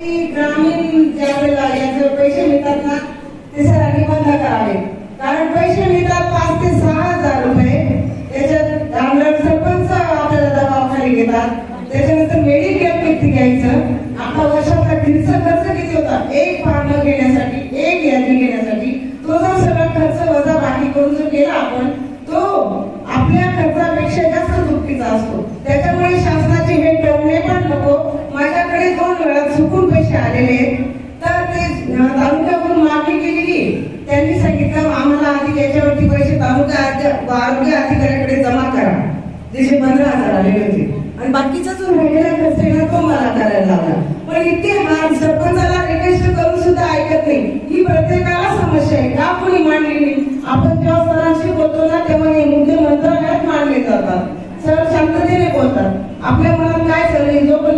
ग्रामीण ज्या वेळेला याचे पैसे मिळतात ना ते सरांनी बंद करावे. कारण पैसे मिळतात पाच ते सहा हजार रुपये. त्याच्यात आमदार सरपंच आपल्याला दबावाखाली घेतात. त्याच्यानंतर मेडिक्लेम किती घ्यायचं? आता वर्षाचा खर्च खर्च किती होता? एक फार्म घेण्यासाठी एक यादी घेण्यासाठी. तो जो सगळा खर्च वजा बाकी करून जो केला आपण तो आपल्या खर्चापेक्षा जास्त दुपटीचा असतो. त्याच्यामुळे शासनाचे हे टोमणे पण नको. माझ्याकडे दोन वेळा चुकून पैसे आलेले आहेत. तर ते तालुक्यावरून मागणी केलेली. त्यांनी सांगितलं आम्हाला आधी याच्यावरती पैसे तालुका आरोग्य अधिकाऱ्याकडे जमा करा. जसे पंधरा हजार आलेले होते. आणि बाकीचा जो राहिलेला खर्च आहे ना तो मला करायला लागला पण इतके हाल सरपंचाला रिक्वेस्ट करून सुद्धा ऐकत नाही. ही प्रत्येकाला समस्या आहे. का कोणी मांडलेली आपण जेव्हा सरांशी बोलतो ना तेव्हा हे मुद्दे मंत्रालयात मांडले जातात. सर शांततेने बोलतात. आपल्या मनात काय चाललंय जोपर्यंत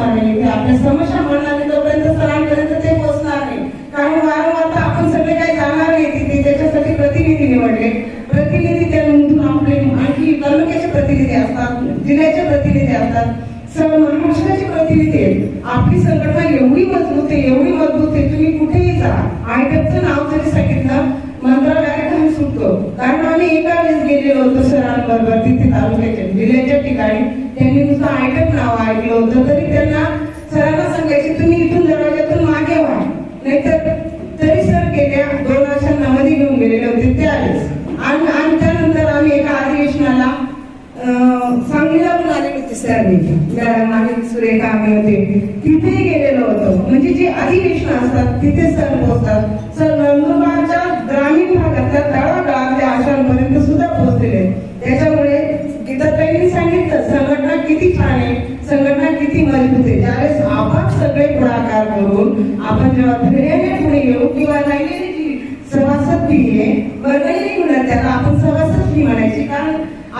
आपण नाही ते आपल्या समस्या म्हणणार नाही तोपर्यंत सरांपर्यंत ते पोहोचणार नाही. कारण वारंवार तर आपण सगळे काही जाणार नाही तिथे. त्याच्यासाठी प्रतिनिधी निवडले. प्रतिनिधी त्यानंतर आपले आणखी तालुक्याचे प्रतिनिधी असतात जिल्ह्याचे प्रतिनिधी असतात. सर्व महाराष्ट्राचे प्रतिनिधी आहेत. आपली संघटना एवढी मजबूत आहे एवढी मजबूत आहे. तुम्ही कुठेही जा. आयटमचं नाव जरी सांगितलं मंत्रालयात आम्ही सुटतो कारण आम्ही एका वेळेस गेलेलो होतो सरांबरोबर तिथे तालुक्याच्या जिल्ह्याच्या ठिकाणी त्यांनी नुसतं ऐकत नाव ऐकलं होतं तरी त्यांना सरांना सांगायचे तुम्ही इथून दरवाजातून मागे व्हा. नाहीतर तरी सर गेल्या दोन वर्षांना मध्ये घेऊन गेलेले होते ते आलेच. आणि आणि त्यानंतर आम्ही एका अधिवेशनाला सांगलीला पण आले होते सरांनी. मागे सुरेखा आम्ही होते. तिथेही गेलेलो होतो. म्हणजे जे अधिवेशन असतात तिथे सर पोहोचतात. सर नंदुरबारच्या ग्रामीण भागातल्या तळागाळातल्या आशांपर्यंत सुद्धा पोहोचलेले आहेत. त्याच्यामुळे गीताताईंनी सांगितलं संघटना किती छान आहे संघटना किती मजबूत आहे? ज्यावेळेस आपण सगळे पुढाकार करून आपण जेव्हा धैर्याने पुढे येऊ किंवा राहिलेली सभासद फी आहे वर्गणी म्हणत त्याला आपण सभासद फी म्हणायची. कारण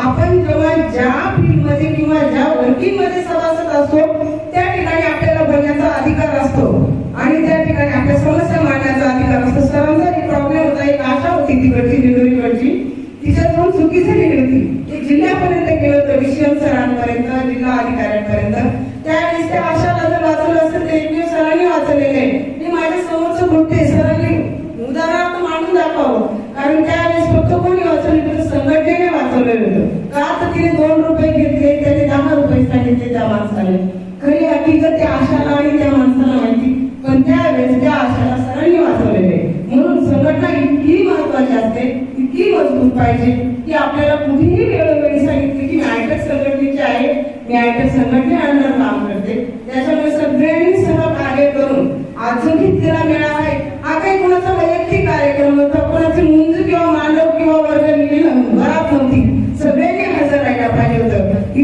आपण जेव्हा ज्या फील्डमध्ये किंवा ज्या वर्किंगमध्ये सभासद असतो त्या ठिकाणी आपल्याला बोलण्याचा अधिकार असतो. आणि त्या ठिकाणी आपल्या समस्या मांडण्याचा अधिकार असतो. सरांचा एक प्रॉब्लेम होता एक आशा होती तिकडची निंदोरीकडची. तिच्यातून चुकी झालेली होती. ते जिल्ह्यापर्यंत गेलं तर विषय सरांपर्यंत जिल्हा अधिकाऱ्यांपर्यंत त्यावेळेस त्या आशाला जर वाचवलं असेल तर एकमेव सरांनी वाचवलेले आहे मी माझ्या समोरचं बोलते सरांनी उदाहरणार्थ मांडून दाखवावं कारण त्यावेळेस फक्त कोणी संघटनेने वाचवलेलं होतं. का तर तिने दोन रुपये घेतले त्याने दहा रुपये सांगितले त्या माणसाने. खरी हकीकत त्या आशाला आणि त्या माणसाला माहिती. पण त्यावेळेस त्या आशाला सरांनी वाचवलेले. म्हणून संघटना इतकी महत्वाची असते इतकी मजबूत पाहिजे की आपल्याला कुठेही वेळोवेळी सांगितले की मी आयटक संघटनेची आहे मी आयटक संघटने आणणार काम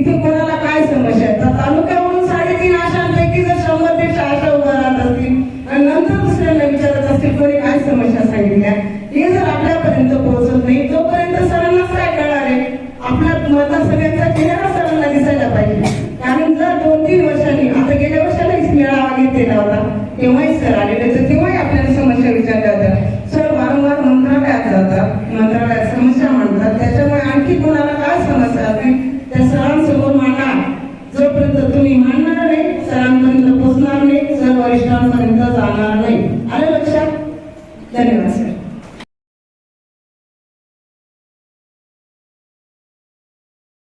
इथे कोणाला काय समस्या आहे? तर तालुका म्हणून साडेतीन आशांपैकी जर शंभर ते चारशे उभा असतील आणि नंतर दुसऱ्यांना विचारत असतील कोणी काय समस्या सांगितल्या? हे जर आपल्यापर्यंत पोहोचत नाही तोपर्यंत सरांनाच काय कळणार आहे? आपला मधला सगळ्यांचा चेहरा सरांना दिसायला पाहिजे. कारण जर दोन तीन वर्षांनी आता गेल्या वर्षालाच मेळावा घेतलेला होता तेव्हा 誰が